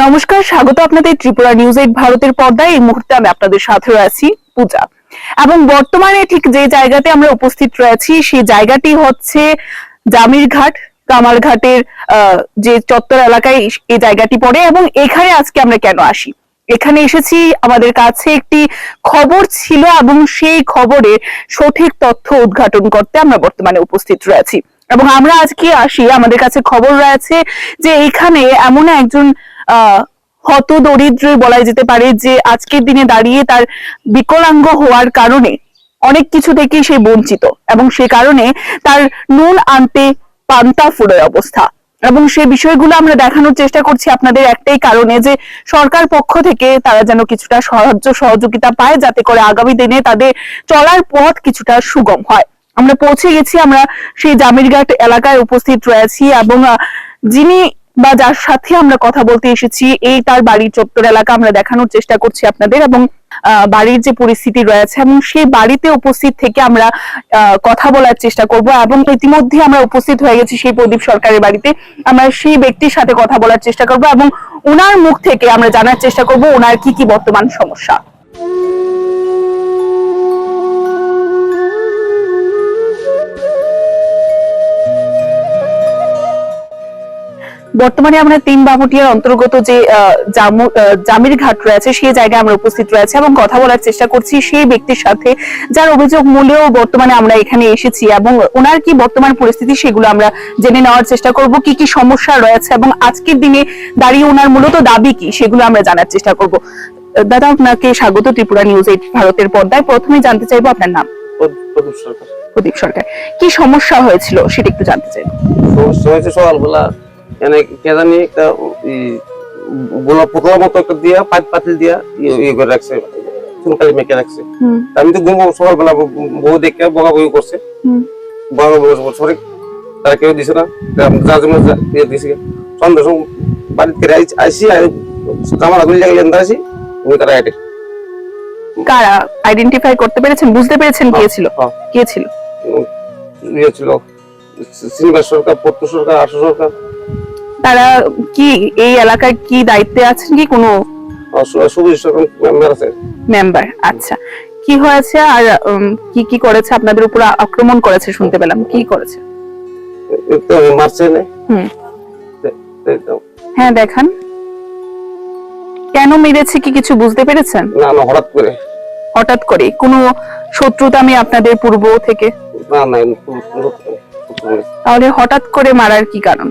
নমস্কার, স্বাগত আপনাদের ত্রিপুরা নিউজ এইট ভারতের পর্দায়। এই মুহূর্তে আমি আপনাদের সাথে আছি পূজা। এবং বর্তমানে ঠিক যে জায়গাতে আমরা উপস্থিত রয়েছি, সেই জায়গাটি হচ্ছে জামিরঘাট কামারঘাটের যে চত্বর এলাকায় এই- জায়গাটি পড়ে এবং এখানে আজকে আমরা কেন আসি? এখানে এসেছি, আমাদের কাছে একটি খবর ছিল এবং সেই খবরের সঠিক তথ্য উদ্ঘাটন করতে আমরা বর্তমানে উপস্থিত রয়েছি। এবং আমরা আজকে আসি, আমাদের কাছে খবর রয়েছে যে এখানে এমন একজন হত দরিদ্রই বলা যেতে পারে যে আজকের দিনে দাঁড়িয়ে তার বিকলাঙ্গ হওয়ার কারণে অনেক কিছু থেকে সে বঞ্চিত এবং সে কারণে তার নুন আনতে পান্তা ফুড়ের অবস্থা। এবং সেই বিষয়গুলো আমরা দেখানোর চেষ্টা করছি আপনাদের একটাই কারণে যে সরকার পক্ষ থেকে তারা যেন কিছুটা সাহায্য, সহযোগিতা পায় যাতে করে আগামী দিনে তাদের চলার পথ কিছুটা সুগম হয়। আমরা পৌঁছে গেছি, আমরা সেই জামিরঘাট এলাকায় উপস্থিত রয়েছি এবং যিনি বা যার সাথে আমরা কথা বলতে এসেছি, এই তার বাড়ির চত্বর এলাকা আমরা দেখানোর চেষ্টা করছি আপনাদের এবং বাড়ির যে পরিস্থিতি রয়েছে এবং সেই বাড়িতে উপস্থিত থেকে আমরা কথা বলার চেষ্টা করব এবং ইতিমধ্যে আমরা উপস্থিত হয়ে গেছি সেই প্রদীপ সরকারের বাড়িতে। আমরা সেই ব্যক্তির সাথে কথা বলার চেষ্টা করব এবং ওনার মুখ থেকে আমরা জানার চেষ্টা করব ওনার কি কি বর্তমান সমস্যা। বর্তমানে আমরা তিন বামুটিয়ার অন্তর্গত যে জামির ঘাট রয়েছে সেই জায়গায় আমরা উপস্থিত রয়েছে এবং কথা বলার চেষ্টা করছি সেই ব্যক্তির সাথে যার অভিযোগ মূলেও বর্তমানে আমরা এখানে এসেছি এবং ওনার কি বর্তমান পরিস্থিতি সেগুলো আমরা জেনে নেওয়ার চেষ্টা করব কি কি সমস্যা রয়েছে এবং আজকের দিনে দাঁড়িয়ে ওনার মূলত দাবি কি সেগুলো আমরা জানার চেষ্টা করব। দাদা আপনাকে স্বাগত ত্রিপুরা নিউজ এইট ভারতের পর্দায়। প্রথমে জানতে চাইব আপনার নাম? প্রদীপ সরকার। প্রদীপ সরকার। কি সমস্যা হয়েছিল সেটা একটু জানতে চাইব। সমস্যা হয়েছে সকালবেলা এনে কে জানি একটা গোলাপ পোকলার মতো একটা দিয়া পাইপ পাতিল দিয়া ইয়ে করে রাখছে চুনকালি মেখে রাখছে আমি তো ঘুমো সকালবেলা বউ দেখে বকা বই করছে বকা বই সরে তারা কেউ দিছে না যার জন্য দিয়ে দিছে। সন্ধ্যা সময় বাড়িতে ফিরে আইসি আর জায়গায় জানতে আসি ওই তারা কারা আইডেন্টিফাই করতে পেরেছেন বুঝতে পেরেছেন কে ছিল? কে ছিল? ইয়ে ছিল সিনিমার সরকার পত্র সরকার আশু সরকার। তারা কি এই এলাকায় কি দায়িত্বে আছেন কি কোনো মেম্বার আচ্ছা। কি হয়েছে আর কি কি করেছে? আপনাদের উপর আক্রমণ করেছে শুনতে পেলাম। কি করেছে? হ্যাঁ দেখান। কেন মেরেছে কি কিছু বুঝতে পেরেছেন? না না হঠাৎ করে। হঠাৎ করে? কোনো শত্রুতা আমি আপনাদের পূর্ব থেকে? না না তাহলে হঠাৎ করে মারার কি কারণ?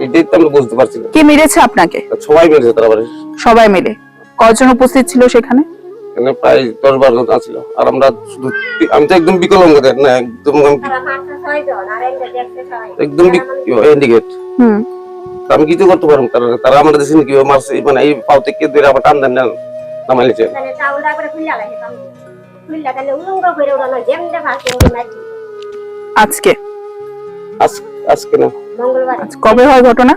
এটাই তো আমরা বুঝতে পারছি না। কে মেরেছে আপনাকে? সবাই মেরেছে তারা বাড়ি। সবাই মিলে। কজন উপস্থিত ছিল সেখানে? এখানে প্রায় দশ বারো জন আছিল আর আমরা শুধু আমি তো একদম বিকলঙ্গ না একদম একদম ইন্ডিকেট হুম। আমি কিছু করতে পারব তারা তারা আমাদের দেশে কীভাবে মারছে মানে এই পাও থেকে ধরে আমার টান দেন নামাইছে আজকে? আজ আজকে না। আজ কবে হয় ঘটনা?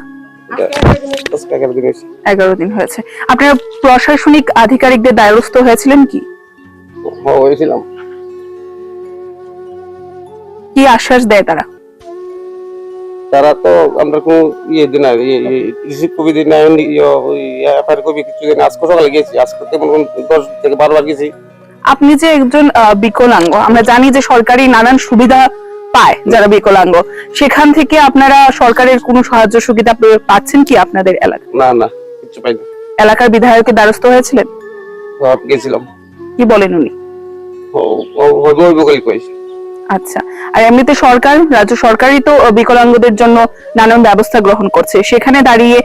এগারো দিন হয়েছে। এগারো দিন হয়েছে। আপনারা প্রশাসনিক আধিকারিকদের হয়েছিলেন কি? হ্যাঁ, হয়েছিলাম। কি আশ্বাস দেয় তারা? তারা তো আমরা কোনো ইয়ে দিন আর রিসিভ কবি দিন না এফআইআর কবি কিছু দিন আজকে সকালে গেছি আজকে তেমন দশ থেকে বারোবার গেছি আপনি যে একজন বিকলাঙ্গ আমরা জানি যে সরকারি নানান সুবিধা পায় যারা বিকলাঙ্গ। সেখান থেকে আপনারা সরকারের কোনো সাহায্য সুবিধা পাচ্ছেন কি আপনাদের এলাকা না না কিছু পাইনি। এলাকার বিধায়কের দ্বারস্থ হয়েছিলেন? গেছিলাম। কি বলেন উনি? আচ্ছা আর এমনিতে সরকার রাজ্য সরকারই তো বিকলাঙ্গদের জন্য নানান ব্যবস্থা গ্রহণ করছে। সেখানে দাঁড়িয়ে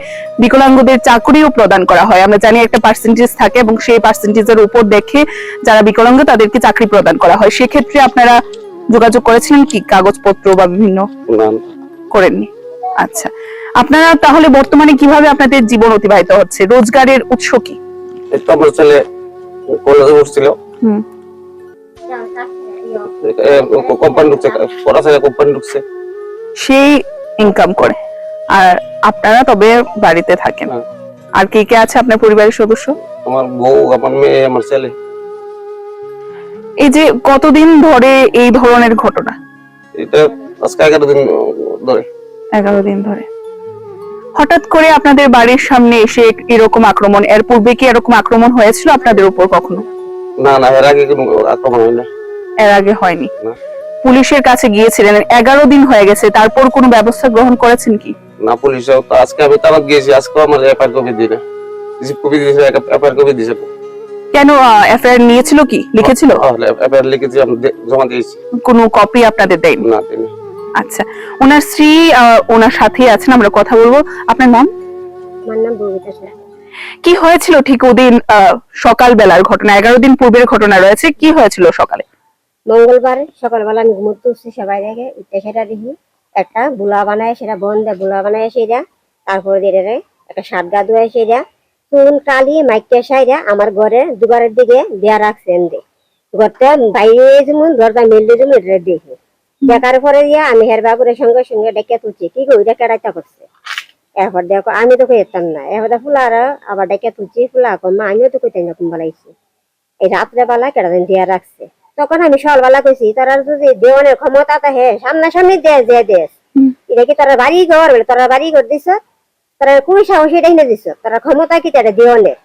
বিকলাঙ্গদের চাকরিও প্রদান করা হয়। আমরা জানি একটা পার্সেন্টেজ থাকে এবং সেই পার্সেন্টেজের উপর দেখে যারা বিকলাঙ্গ তাদেরকে চাকরি প্রদান করা হয়। সেক্ষেত্রে আপনারা যোগাযোগ করেছিলেন কি? কাগজপত্র বা বিভিন্ন করেননি? আচ্ছা। আপনারা তাহলে বর্তমানে কীভাবে আপনাদের জীবন অতিবাহিত হচ্ছে? রোজগারের উৎস কি? আমার ছেলে কলেজে পড়ছিল। কোম্পানি ঢুকছে পড়াশোনা কোম্পানি ঢুকছে। সেই ইনকাম করে। আর আপনারা তবে বাড়িতে থাকেন। হ্যাঁ। আর কে কে আছে আপনার পরিবারের সদস্য? আমার বউ আমার মেয়ে আমার ছেলে। এই যে কতদিন ধরে এই ধরনের ঘটনা? এটা আজকে এগারো দিন ধরে। এগারো দিন ধরে। হঠাৎ করে আপনাদের বাড়ির সামনে এসে এরকম আক্রমণ এর পূর্বে কি এরকম আক্রমণ হয়েছিল আপনাদের উপর কখনো? না না এর আগে কোনো আক্রমণ হয় না এর আগে হয়নি। পুলিশের কাছে গিয়েছিলেন এগারো দিন হয়ে গেছে তারপর কোনো ব্যবস্থা গ্রহণ করেছেন কি? না পুলিশও তো আজকে আমি তারাত গিয়েছি আজকে আমার এফআইআর কপি দিই না রিসিভ কপি দিয়েছে এফআইআর কপি দিয়েছে। কেন এফআইআর নিয়েছিল কি? লিখেছিল? এফআইআর লিখেছি জমা দিয়েছি। কোনো কপি আপনাদের দেয়নি? না। আচ্ছা ওনার স্ত্রী আহ, ওনার সাথেই আছেন আমরা কথা বলব। আপনার নাম? আমার নাম ববিতা কি হয়েছিল ঠিক ওদিন আহ, সকালবেলার ঘটনা? এগারো দিন পূর্বের ঘটনা রয়েছে কি হয়েছিল সকালে? মঙ্গলবার সকালবেলা আমি ঘুমোতে উঠছি সবাই দেখে উঠতে সেটা দেখি একটা বুলা বানায় সেটা বন্ধে বুলা বানায় সেটা তারপরে দিয়ে একটা সাত গা ধুয়ে সেটা চুন কালি মাইকে সাইরা আমার ঘরে দুবারের দিকে দেয়া রাখছে এমনি ঘরটা বাইরে যেমন দরজা মিললে যেমন দেখি দেখার পরে দিয়া আমি হের বাবুরের সঙ্গে সঙ্গে ডেকে তুলছি কি গো এটা কেডাইতা করছে? এরপর দেখো আমি তো কইতাম না এরপর ফুলার আবার ডেকে তুলছি ফুলা কমা আমিও তো কইতাম না কুম্বালাইছি এই রাত্রে বেলা কেটা দিন দিয়া রাখছে। তখন আমি সকালবেলা কইছি তারা যদি দেওয়ানের ক্ষমতা থাকে সামনাসামনি দে যে দেশ। এটা কি তারা বাড়ি ঘর বলে? তারা বাড়ি ঘর দিছ? তারা কোন সাহস এটা হিনে দিছ? তারা ক্ষমতা কি তারা দেওয়ানের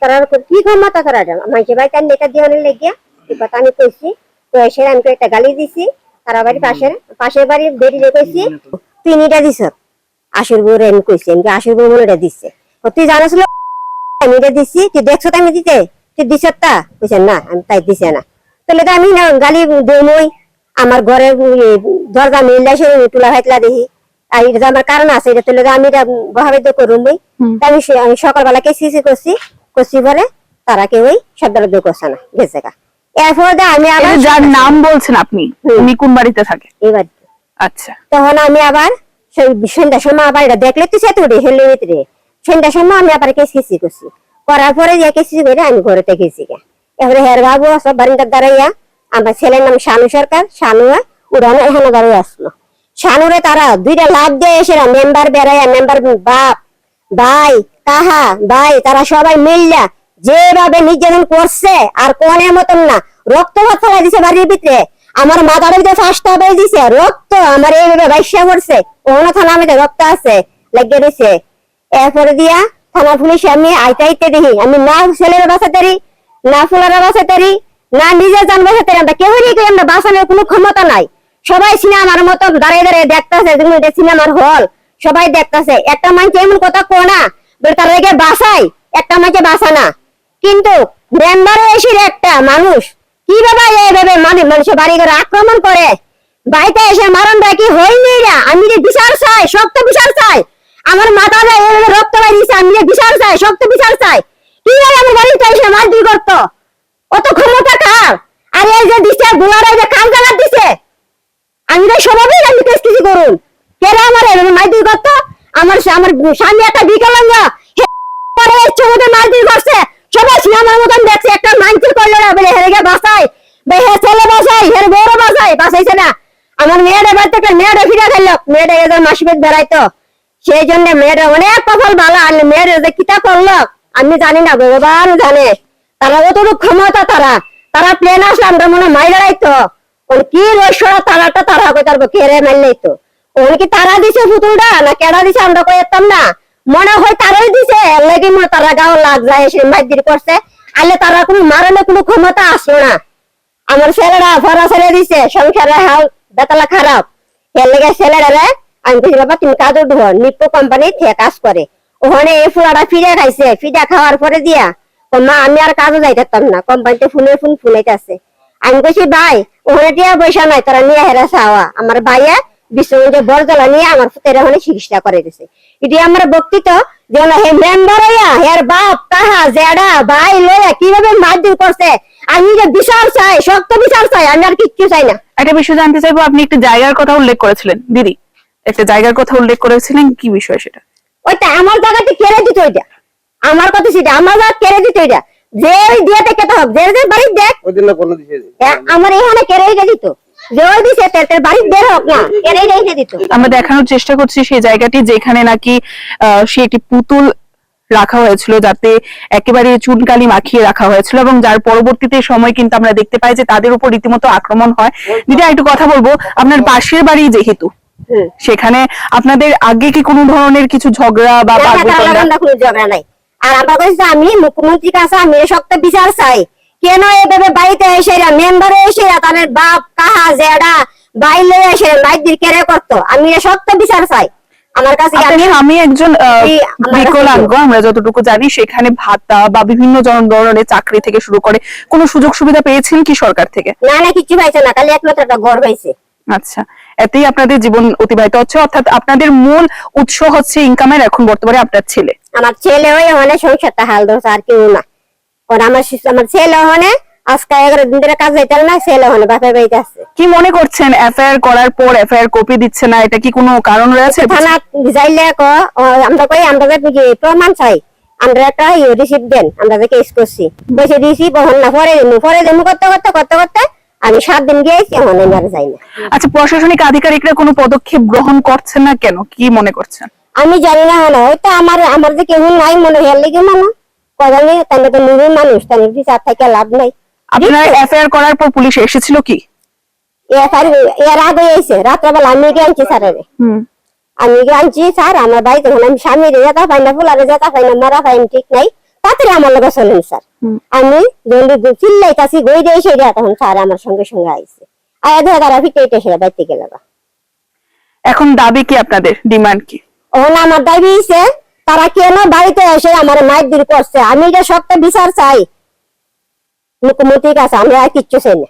তারা কি ক্ষমতা তারা মাইকে বাড়ি তার নেতা দেওয়ানের লেগিয়া এই কথা আমি কইছি তো এসে আমি একটা গালি দিছি তারা বাড়ি পাশের পাশের বাড়ি বেরিয়ে কইছি তুই নিটা দিছ। আশুর বউরে আমি কইছি আমি আশুর বউ মনে দিচ্ছে তুই জানাছিল আমি এটা দিছি তুই দেখছ তো আমি দিতে? তুই দিছ তা? কইছে না আমি তাই দিছে না। তাহলে তো আমি না গালি দেমই আমার ঘরে দরজা মিললে সে তুলা ভাইতলা দেখি আর এটা তো আমার কারণ আছে এটা তুলে আমি এটা তো। আমি সকালবেলা করছি করছি বলে তারা শব্দ দু করছে না গেছে গা এরপর আমি আবার যার নাম বলছেন আপনি উনি কোন বাড়িতে থাকে? এবার আচ্ছা। তখন আমি আবার সন্ধ্যার সময় আবার এটা দেখলে তো সেতু উঠে হেলে সন্ধ্যার সময় আমি আবার কেসি করছি। করার পরে যে কেসি করে আমি ঘরেতে গেছি গা। এবারে হের বাবু সব বারিন্দার দাঁড়াইয়া আমার ছেলের নাম শানু সরকার শানু উড়ানো এখানে দাঁড়িয়ে আসলো। শানুরে তারা, দুইটা লাভ দিয়ে এসে মেম্বার বেড়াইয়া মেম্বার বাপ ভাই কাহা ভাই, তারা সবাই মিললা, যেভাবে নির্যাতন করছে, আর কোনের মতন না, রক্ত ভাত ফেলা দিছে বাড়ির ভিতরে। আমার মাথার ভিতরে ফাঁসটা বেয়ে দিছে, রক্ত আমার এইভাবে বাইসা পড়ছে ওখানে থানা মধ্যে রক্ত আছে লেগে দিছে। এরপরে দিয়া থানা পুলিশে আমি আইতে আইতে দেখি, আমি না ছেলের বাঁচাতেরি না ফুলারা বাঁচাতেরি না নিজে যান বাঁচাতেরি আমরা কেউ আমরা বাঁচানোর কোনো ক্ষমতা নাই। সবাই সিনেমার মতো দাঁড়িয়ে দাঁড়িয়ে দেখতেছে, যেমন এটা সিনেমার হল। সবাই দেখতেছে, একটা মানুষ এমন কথা কো না তারা একে বাসায় একটা মাকে বাসা না। কিন্তু এসে একটা মানুষ। কীভাবে এইভাবে মানুষ মানুষের বাড়ি ঘরে আক্রমণ করে? এসে কি হয়নি রা? আমি যে বিচার চাই, শক্ত বিচার চাই। আমার মাথা এইভাবে রক্ত আমি যে বিচার চাই, শক্ত বিচার চাই। কীভাবে আমার বাড়িতে এসে করতো? অত ক্ষমতা কার? আর এই যে দিছে গোলারা যে জানার দিছে আমি তো স্বভাবই আমি কিছু করুন। কেন আমার মারধর করতো? আমার আমার স্বামী একটা বিকলাঙ্গ ইচ্ছে মতো করছে। সবাই সিনেমার মতন দেখছে। একটা না, বলে হেরে গিয়ে হের বাসাইছে না। আমার মেয়েটা বাড়িতে একটা মেয়েটা ফিরে গেল মেয়েটা এদের মাসিবেদ বেড়াইতো। সেই জন্য মেয়েটা অনেক কপাল ভালো আর মেয়ের যে কিতা করল, আমি জানি না, ভগবান জানে। তারা অতটুকু ক্ষমতা তারা। তারা প্লেন আসলে আমরা মনে হয় মাই দাঁড়াইতো ওর কি তারাটা তারা দিছে আমরা না? মনে হয় তারাই দিছে আমার ছেলেরা ভরা ছেড়ে দিছে হাল বেতলা খারাপ। লেগে ছেলেরা আমি বাবা, তুমি কাজ উঠবো নিপ্পো কোম্পানি কাজ করে। ওখানে এই ফুলাটা ফিরে খাইছে, ফিরে খাওয়ার পরে দিয়া মা, আমি আর কাজও যাইতাম না, কোম্পানিতে ফোনের ফোন ফুলাইতেছে। আমি কইছি ভাই ওখানে টিয়া পয়সা নাই তারা নিয়ে হেরা চাওয়া। আমার ভাইয়া বিশ্বমন্ত্রী বরজলা নিয়ে আমার ফুতের ওখানে চিকিৎসা করে দিছে। এটি আমার বক্তৃত যে হে মেম্বার হইয়া হের বাপ কাহা জেডা ভাই লইয়া কীভাবে মারধর করছে? আমি যে বিচার চাই শক্ত বিচার চাই আমি আর কিচ্ছু চাই না। একটা বিষয় জানতে চাইব আপনি একটা জায়গার কথা উল্লেখ করেছিলেন দিদি। একটা জায়গার কথা উল্লেখ করেছিলেন কি বিষয় সেটা? ওইটা আমার জায়গাতে কেড়ে দিত ওইটা। আমার কথা সেটা আমার জায়গা কেড়ে দিত ওইটা। যে ওই যে যে বাড়ির দেখ। ওই দিন না কোনো দিছে আমার এখানে যে ওই দিছে তার তার বাড়ির বের হোক না কেড়ে রেখে দিত। আমরা দেখানোর চেষ্টা করছি সেই জায়গাটি যেখানে নাকি সে একটি পুতুল রাখা হয়েছিল যাতে একেবারে চুনকালি মাখিয়ে রাখা হয়েছিল এবং যার পরবর্তীতে সময় কিন্তু আমরা দেখতে পাই যে তাদের উপর রীতিমতো আক্রমণ হয়। দিদি একটু কথা বলব আপনার পাশের বাড়ি যেহেতু সেখানে আপনাদের আগে কি কোনো ধরনের কিছু ঝগড়া বা ঝগড়া নাই। আর আমরা কইছি আমি মুখ্যমন্ত্রীর কাছে আমি এই বিচার চাই। কেন এভাবে বাড়িতে এসে মেম্বারে এসে তাদের বাপ কাহা জেডা বাইলে এসে মাইদির কেড়ে করতো? আমি সত্য বিচার চাই। আমার কাছে আমি একজন বিকলাঙ্গ আমরা যতটুকু জানি সেখানে ভাতা বা বিভিন্ন ধরনের চাকরি থেকে শুরু করে কোনো সুযোগ সুবিধা পেয়েছেন কি সরকার থেকে? না না কিছু পাইছে না খালি একমাত্র একটা ঘর পাইছে। আচ্ছা এতেই আপনাদের জীবন অতিবাহিত হচ্ছে অর্থাৎ আপনাদের মূল উৎস হচ্ছে ইনকামের এখন বর্তমানে আপনার ছেলে। আমার ছেলে ওই ওখানে সংসারটা হাল ধরছে আর কেউ না। কারণ আমার আমার ছেলে ওখানে আজকে এগারো দিন ধরে কাজ যাইতে না ছেলে ওখানে বাপের বাড়িতে আছে। কি মনে করছেন এফআইআর করার পর এফআইআর কপি দিচ্ছে না এটা কি কোনো কারণ রয়েছে? থানা যাইলে ক আমরা কই আমরা যে প্রমাণ চাই আমরা একটা রিসিপ্ট দেন আমরা যে কেস করছি। বসে দিয়েছি বহন না পরে দেবো পরে দেবো করতে করতে করতে করতে আমি সাত দিন গিয়েছি এখন আমি আর যাই না। আচ্ছা প্রশাসনিক আধিকারিকরা কোনো পদক্ষেপ গ্রহণ করছেন না কেন? কি মনে করছেন? আমি জানি না হলো হয়তো আমার আমার যে কেউ নাই মনে হেয়ার লেগে মনে। কদানি তাহলে তো নিজের মানুষ তাহলে বিচার থেকে লাভ নাই? আপনার এফআইআর করার পর পুলিশ এসেছিল কি? আগে- এর আগে এসে রাত্রেবেলা আমি গিয়ে আনছি স্যারের। হুম। আমি গিয়ে আনছি স্যার আমার বাড়িতে আমি স্বামী রে যেতে পাই না ফুলারে যেতে পাই না মারা পাই ঠিক নাই। তাড়াতাড়ি আমার লগে চলেন স্যার। আমি জলদি চিল্লাইতাছি গই দিয়ে দেয়া তখন স্যার আমার সঙ্গে সঙ্গে আইছে। আয়া ধরে তারা ফিটে এটা এসে বাড়িতে গেল এখন দাবি কি আপনাদের? ডিমান্ড কি? ওখানে আমার দাবি হইছে তারা কেন বাড়িতে এসে আমার মায়ের দূর করছে? আমি এটা সবটা বিচার চাই মুখ্যমন্ত্রীর কাছে আমরা আর কিচ্ছু চাই না।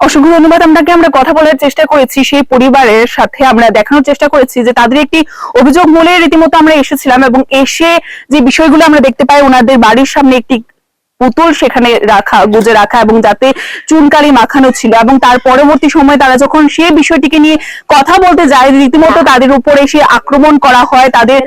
অসংখ্য ধন্যবাদ। আপনাকে আমরা কথা বলার চেষ্টা করেছি, সেই পরিবারের সাথে আমরা দেখানোর চেষ্টা করেছি যে তাদের একটি অভিযোগ মূলে রীতিমতো আমরা এসেছিলাম এবং এসে যে বিষয়গুলো আমরা দেখতে পাই, ওনাদের বাড়ির সামনে একটি পুতুল সেখানে রাখা, গুজে রাখা এবং যাতে চুনকালি মাখানো ছিল এবং তার পরবর্তী সময় তারা যখন সে বিষয়টিকে নিয়ে কথা বলতে যায়, রীতিমতো তাদের উপর এসে আক্রমণ করা হয়, তাদের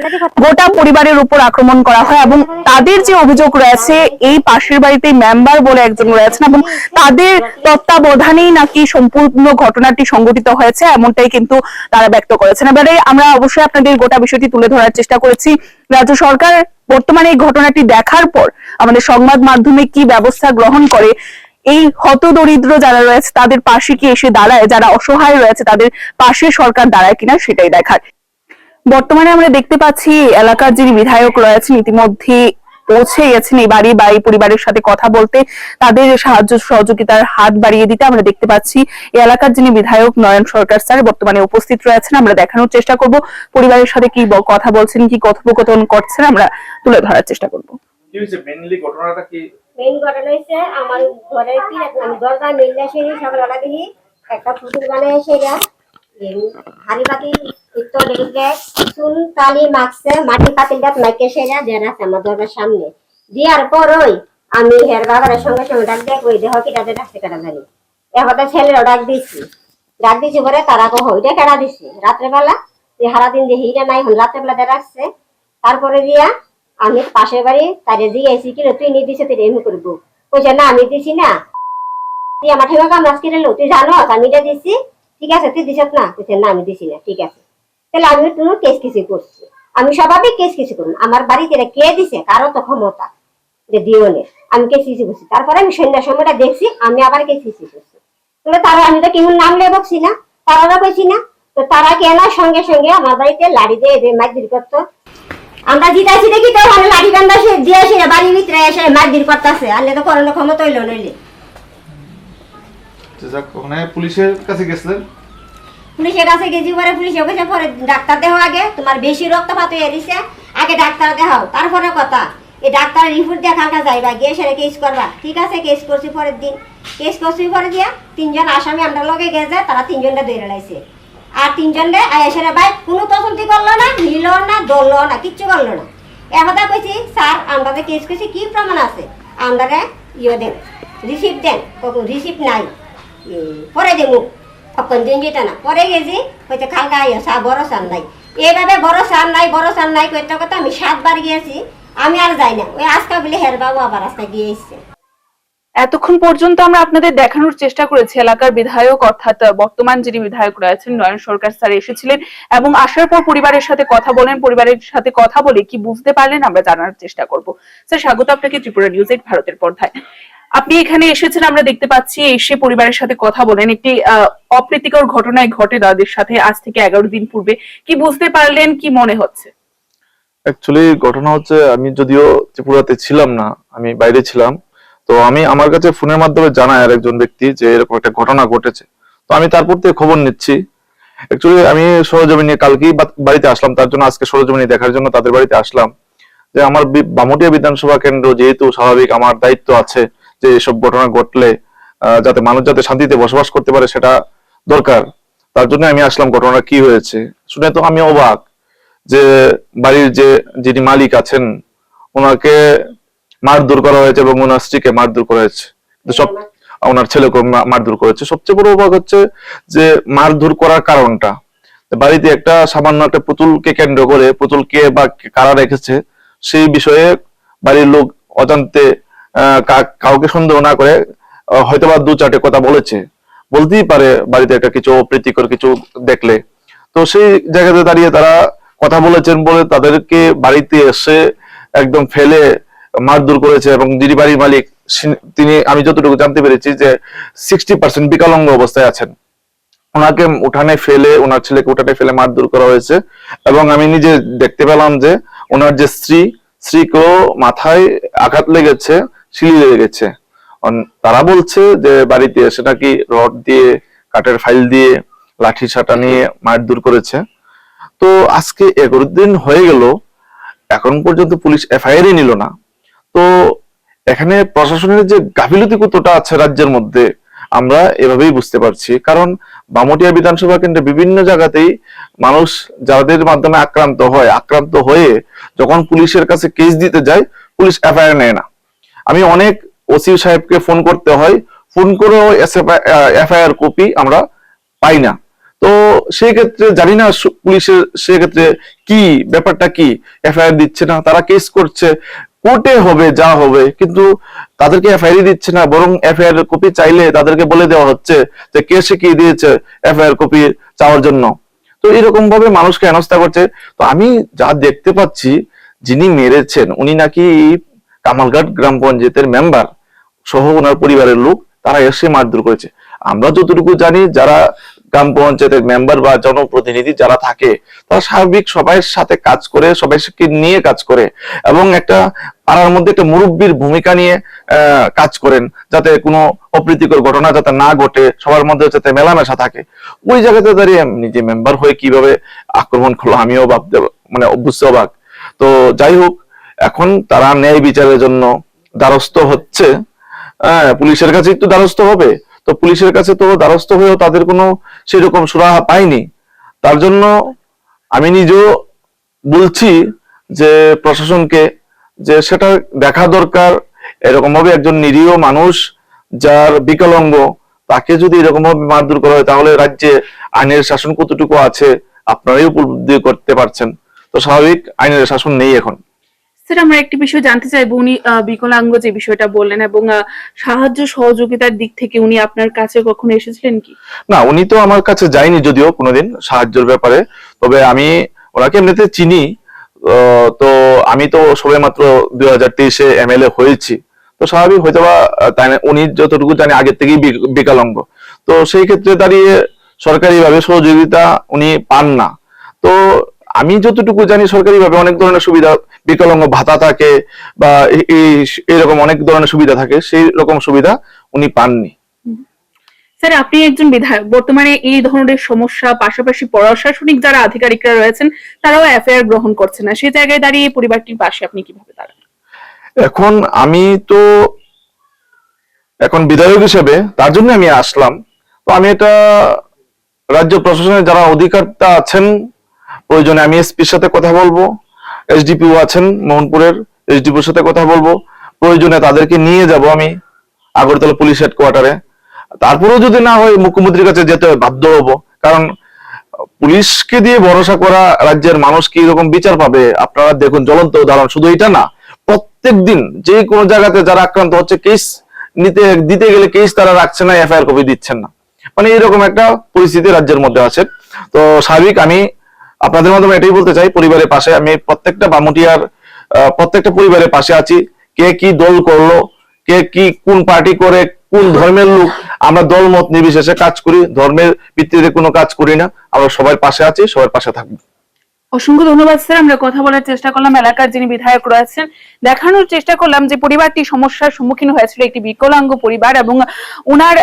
গোটা পরিবারের উপর আক্রমণ করা হয় এবং তাদের যে অভিযোগ রয়েছে, এই পাশের বাড়িতে মেম্বার বলে একজন রয়েছেন এবং তাদের তত্ত্বাবধানেই নাকি সম্পূর্ণ ঘটনাটি সংঘটিত হয়েছে, এমনটাই কিন্তু তারা ব্যক্ত করেছেন। এবারে আমরা অবশ্যই আপনাদের গোটা বিষয়টি তুলে ধরার চেষ্টা করেছি। রাজ্য সরকার বর্তমানে এই ঘটনাটি দেখার পর আমাদের সংবাদ মাধ্যমে কি ব্যবস্থা গ্রহণ করে, এই হতদরিদ্র যারা রয়েছে তাদের পাশে কি এসে দাঁড়ায়, যারা অসহায় রয়েছে তাদের পাশে সরকার দাঁড়ায় কিনা সেটাই দেখার। বর্তমানে আমরা দেখতে পাচ্ছি, এলাকার যিনি বিধায়ক রয়েছেন ইতিমধ্যে পৌঁছে গেছেন এই বাড়ি বা এই পরিবারের সাথে কথা বলতে তাদের সাহায্য সহযোগিতার হাত বাড়িয়ে দিতে আমরা দেখতে পাচ্ছি। এই এলাকার যিনি বিধায়ক নয়ন সরকার স্যার বর্তমানে উপস্থিত রয়েছেন আমরা দেখানোর চেষ্টা করব। পরিবারের সাথে কি কথা বলছেন কি কথোপকথন করছেন আমরা তুলে ধরার চেষ্টা করব। কি হয়েছে? মেইনলি ঘটনাটা কি? মেইন ঘটনা হয়েছে আমার ঘরে কি আমি দরজা মিললে সেই সকালবেলা দেখি একটা পুতুল বানায় সেটা হাড়ি পাতি তো দেখে চুন কালি মাখছে মাটি পাতিলটা মাইকে সেরা দেন আছে আমার দরজার সামনে। দিয়ার পর আমি হের বাবার সঙ্গে সঙ্গে ডাক দিয়ে দেহ কি তাদের ডাকতে কাটা জানি? এবার ছেলেরা ডাক দিছি ডাক দিছি পরে তারা কো হইটা কেডা দিছি? রাত্রেবেলা যে নাই হন রাত্রেবেলা তারপরে দিয়া আমি পাশের বাড়ি তারে দিয়েছি কি তুই নিয়ে দিছে তুই এমনি করব। না, আমি দিছি না। তুই আমার ঠেকা কাম আজকে রেলো তুই জানো আমি দিছি ঠিক আছে, তুই দিছ না কইছে না, আমি দিছি না, ঠিক আছে। তাহলে আমি কোনো কেস কিছু করছি আমি স্বাভাবিক কেস কিছু করুন আমার বাড়িতে এটা কে দিছে? কারও তো ক্ষমতা। যে দিও নে আমি কেস কিছু করছি। তারপরে আমি সন্ধ্যার সময়টা দেখছি, আমি আবার কেস কিছু করছি। তাহলে তারা আমি তো কেমন নাম লে বকছি না? তারা কইছি না? তো তারা কেন সঙ্গে সঙ্গে আমার বাড়িতে লাড়ি দিয়ে মারধর করতো? আমরা জিতাইছি দেখি তো লাঠি সে দিয়ে সে বাড়ির ভিতরে এসে মারধর করতেছে। আনলে তো করোনা ক্ষমতা হইল নইলে। তিনজন আসামি আমরা গেছে তারা তিনজনটা লাইছে। আর আয়াসেরা ভাই, কোনো তদন্তি করল না নিল না, ধরলো না, কিচ্ছু করল না। একথা কইছি, স্যার আমরা কেস কি প্রমাণ আছে? আমরা ইয়ে দেন রিসিপ্ট দেন রিসিপ্ট নাই। পরে দেবো। তখন দিন যেত না। পরে গেছি হয়তো খালকা ইয়ে সা বড় সার নাই। এইভাবে বড় সার নাই বড় সার নাই, কইতে কথা আমি সাতবার গিয়েছি, আমি আর যাই না। ওই আজকা বলে হের বাবু আবার রাস্তায় গিয়ে এসছে। এতক্ষণ পর্যন্ত আমরা আপনাদের দেখানোর চেষ্টা করেছি। এলাকার বিধায়ক অর্থাৎ বর্তমান যিনি বিধায়ক রয়েছেন, নয়ন সরকার স্যার এসেছিলেন এবং আসার পর পরিবারের সাথে কথা বলেন, পরিবারের সাথে কথা বলে কি বুঝতে পারলেন আমরা জানার চেষ্টা করব। স্যার, স্বাগত আপনাকে ত্রিপুরা নিউজ এইট ভারতের পর্দায়। আপনি এখানে এসেছেন, আমরা দেখতে পাচ্ছি এসে পরিবারের সাথে কথা বলেন। একটি অপ্রীতিকর ঘটনায় ঘটে তাদের সাথে আজ থেকে এগারো দিন পূর্বে। কি বুঝতে পারলেন, কি মনে হচ্ছে? অ্যাকচুয়ালি ঘটনা হচ্ছে, আমি যদিও ত্রিপুরাতে ছিলাম না, আমি বাইরে ছিলাম। তো আমি, আমার কাছে ফোনের মাধ্যমে জানায় আর একজন ব্যক্তি যে এরকম একটা ঘটনা ঘটেছে। তো আমি তারপর থেকে খবর নিচ্ছি। অ্যাকচুয়ালি আমি সরজমিনে কালকেই বাড়িতে আসলাম, তার জন্য আজকে সরজমিনে দেখার জন্য তাদের বাড়িতে আসলাম। যে আমার বামুটিয়া বিধানসভা কেন্দ্র যেহেতু স্বাভাবিক, আমার দায়িত্ব আছে যে এসব ঘটনা ঘটলে যাতে মানুষ যাতে শান্তিতে বসবাস করতে পারে সেটা দরকার। তার জন্য আমি আসলাম ঘটনা কি হয়েছে। শুনে তো আমি অবাক যে বাড়ির যে যিনি মালিক আছেন, ওনাকে মারধর করা হয়েছে এবং ওনার স্ত্রীকে মারধর করা হয়েছে। সব ওনার ছেলেকে মারধর করেছে সবচেয়ে বড় অবাক হচ্ছে যে মারধর করার কারণটা। বাড়িতে একটা সামান্য একটা পুতুলকে কেন্দ্র করে পুতুলকে বা কারা রেখেছে সেই বিষয়ে বাড়ির লোক অজান্তে কাউকে সন্দেহ না করে হয়তো বা দু চারটে কথা বলেছে। বলতেই পারে বাড়িতে একটা কিছু অপ্রীতিকর কিছু দেখলে। তো সেই জায়গাতে দাঁড়িয়ে তারা কথা বলেছেন বলে তাদেরকে বাড়িতে এসে একদম ফেলে মারধর করেছে এবং যিনি বাড়ির মালিক তিনি, আমি যতটুকু জানতে পেরেছি যে সিক্সটি পার্সেন্ট বিকলাঙ্গ অবস্থায় আছেন। ওনাকে উঠানে ফেলে, ওনার ছেলেকে উঠানে ফেলে মারধর করা হয়েছে এবং আমি নিজে দেখতে পেলাম যে ওনার যে স্ত্রী, স্ত্রীকেও মাথায় আঘাত লেগেছে। সিলি লেগেছে অন- তারা বলছে যে বাড়িতে এসে নাকি রড দিয়ে, কাঠের ফাইল দিয়ে লাঠি ছাটা নিয়ে মারধর করেছে। তো আজকে এগারো দিন হয়ে গেল, এখন পর্যন্ত পুলিশ এফআইআরই নিল না। তো এখানে প্রশাসনের যে গাফিলতি কতটা আছে রাজ্যের মধ্যে, আমরা এভাবেই বুঝতে পারছি। কারণ বামটিয়া বিধানসভা কেন্দ্রে বিভিন্ন জায়গাতেই মানুষ যাদের মাধ্যমে আক্রান্ত হয়, আক্রান্ত হয়ে যখন পুলিশের কাছে কেস দিতে যায়, পুলিশ এফআইআর নেয় না। আমি অনেক ওসি সাহেবকে ফোন করতে হয়, ফোন করেও এফআইআর কপি আমরা পাই না। তো সেই ক্ষেত্রে জানি না পুলিশের সেক্ষেত্রে কি, ব্যাপারটা কি, এফআইআর দিচ্ছে না, তারা কেস করছে, কোর্টে হবে, যা হবে, কিন্তু তাদেরকে এফআইআর দিচ্ছে না, বরং এফআইআর কপি চাইলে তাদেরকে বলে দেওয়া হচ্ছে যে কেসে কি দিয়েছে এফআইআর কপি চাওয়ার জন্য। তো এরকম ভাবে মানুষকে হেনস্থা করছে। তো আমি যা দেখতে পাচ্ছি, যিনি মেরেছেন, উনি নাকি কামালঘাট গ্রাম পঞ্চায়েতের মেম্বার সহ ওনার পরিবারের লোক, তারা এসে মারধর করেছে। আমরা যতটুকু জানি, যারা গ্রাম পঞ্চায়েতের মেম্বার বা জনপ্রতিনিধি যারা থাকে, তারা স্বাভাবিক সবাইয়ের সাথে কাজ করে, সবাইকে নিয়ে কাজ করে এবং একটা পাড়ার মধ্যে একটা মুরব্বীর ভূমিকা নিয়ে কাজ করেন যাতে কোনো অপ্রীতিকর ঘটনা যাতে না ঘটে, সবার মধ্যে যাতে মেলামেশা থাকে। ওই জায়গাতে দাঁড়িয়ে নিজে মেম্বার হয়ে কীভাবে আক্রমণ করল, আমিও ভাবতে মানে বুঝতে অবাক। তো যাই হোক এখন তারা ন্যায় বিচারের জন্য দ্বারস্থ হচ্ছে। হ্যাঁ পুলিশের কাছে একটু দ্বারস্থ হবে। তো পুলিশের কাছে তো দ্বারস্থ হয়েও তাদের কোনো সেরকম সুরাহা পায়নি। তার জন্য আমি নিজেও বলছি যে প্রশাসনকে যে সেটা দেখা দরকার। এরকম ভাবে একজন নিরীহ মানুষ যার বিকলাঙ্গ, তাকে যদি এরকম ভাবে মারধর করা হয়, তাহলে রাজ্যে আইনের শাসন কতটুকু আছে, আপনারাই উপলব্ধি করতে পারছেন। তো স্বাভাবিক, আইনের শাসন নেই এখন। স্যার, আমরা একটি বিষয় জানতে চাইব। উনি বিকলাঙ্গ যে বিষয়টা বললেন এবং সাহায্য সহযোগিতার দিক থেকে উনি আপনার কাছে কখনো এসেছিলেন কি? না, উনি তো আমার কাছে যায়নি যদিও কোনোদিন সাহায্যের ব্যাপারে। তবে আমি ওনাকে এমনিতে চিনি। তো আমি তো সবে মাত্র দুই হাজার তেইশে এমএলএ হয়েছি। তো স্বাভাবিক হয়তো বা উনি যতটুকু জানি আগের থেকেই বিক- বিকলাঙ্গ। তো সেই ক্ষেত্রে দাঁড়িয়ে সরকারিভাবে সহযোগিতা উনি পান না। তো আমি যতটুকু জানি সরকারিভাবে অনেক ধরনের সুবিধা বিকলাঙ্গ ভাতা থাকে বা এরকম অনেক ধরনের সুবিধা থাকে সেই রকম সুবিধা উনি পাননি। স্যার আপনি একজন বিধায়ক। বর্তমানে এই ধরনের সমস্যা পাশাপাশি প্রশাসনিক যারা আধিকারিকরা রয়েছেন তারাও এফআইআর গ্রহণ করছে না। সেই জায়গায় দাঁড়িয়ে পরিবারটির পাশে আপনি কীভাবে দাঁড়ান? এখন আমি তো এখন বিধায়ক হিসেবে তার জন্য আমি আসলাম। তো আমি এটা রাজ্য প্রশাসনের যারা অধিকারটা আছেন প্রয়োজনে আমি এসপির সাথে কথা বলব। এসডিপিও আছেন, মোহনপুরের এসডিপির সাথে কথা বলব। প্রয়োজনে তাদেরকে নিয়ে যাব আমি আগরতলা পুলিশ হেডকোয়ার্টারে। তারপরেও যদি না হয়, মুখ্যমন্ত্রীর কাছে যেতে বাধ্য হব। কারণ পুলিশকে দিয়ে ভরসা করা রাজ্যের মানুষ কি রকম বিচার পাবে? আপনারা দেখুন, জ্বলন্ত উদাহরণ। শুধু এটা না, প্রত্যেক দিন যে কোনো জায়গাতে যারা আক্রান্ত হচ্ছে কেস নিতে, দিতে গেলে কেস তারা রাখছে না, এফআইআর কপি দিচ্ছেন না। মানে এরকম একটা পরিস্থিতি রাজ্যের মধ্যে আছে। তো স্বাভাবিক, আমি আপনাদের মাধ্যমে এটাই বলতে চাই, পরিবারের পাশে। আমি প্রত্যেকটা বামুটিয়ার প্রত্যেকটা পরিবারের পাশে আছি। কে কি দল করল, কে কি কোন পার্টি করে, কোন ধর্মের লোক, আমরা দলমত নির্বিশেষে কাজ করি। ধর্মের ভিত্তিতে কোনো কাজ করি না। আমরা সবার পাশে আছি, সবার পাশে থাকব। অসংখ্য ধন্যবাদ, স্যার। আমরা কথা বলার চেষ্টা করলাম। এলাকার যিনি বিধায়ক রয়েছেন, দেখানোর চেষ্টা করলাম যে পরিবারটি সমস্যার সম্মুখীন হয়েছিল একটি বিকলাঙ্গ পরিবার এবং ওনার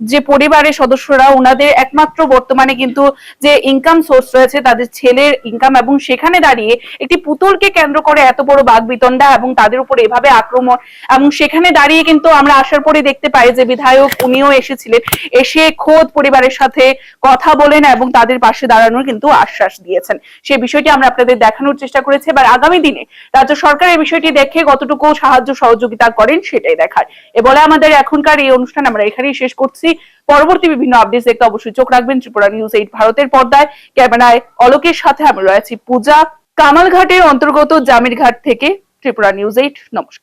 যে পরিবারের সদস্যরা, ওনাদের একমাত্র বর্তমানে কিন্তু যে ইনকাম সোর্স রয়েছে, তাদের ছেলের ইনকাম এবং সেখানে দাঁড়িয়ে একটি পুতুলকে কেন্দ্র করে এত বড় বাগবিতণ্ডা এবং তাদের উপর এভাবে আক্রমণ এবং সেখানে দাঁড়িয়ে কিন্তু আমরা আসার পরে দেখতে পাই যে বিধায়ক উনিও এসেছিলেন। এসে খোদ পরিবারের সাথে কথা বলেন এবং তাদের পাশে দাঁড়ানোর কিন্তু আশ্বাস দিয়েছেন। সেই বিষয়টি আমরা আপনাদের দেখানোর চেষ্টা করেছি, এবার আগামী দিনে রাজ্য সরকার এই বিষয়টি দেখে কতটুকু সাহায্য সহযোগিতা করেন সেটাই দেখার। এ বলে আমাদের এখনকার এই অনুষ্ঠান আমরা এখানেই শেষ করছি। পরবর্তী বিভিন্ন আপডেট দেখতে অবশ্যই চোখ রাখবেন ত্রিপুরা নিউজ এইট ভারতের পর্দায়। ক্যামেরায় অলোকের সাথে আমরা রয়েছি পূজা। কামালঘাটের অন্তর্গত জামিরঘাট থেকে ত্রিপুরা নিউজ এইট নমস্কার।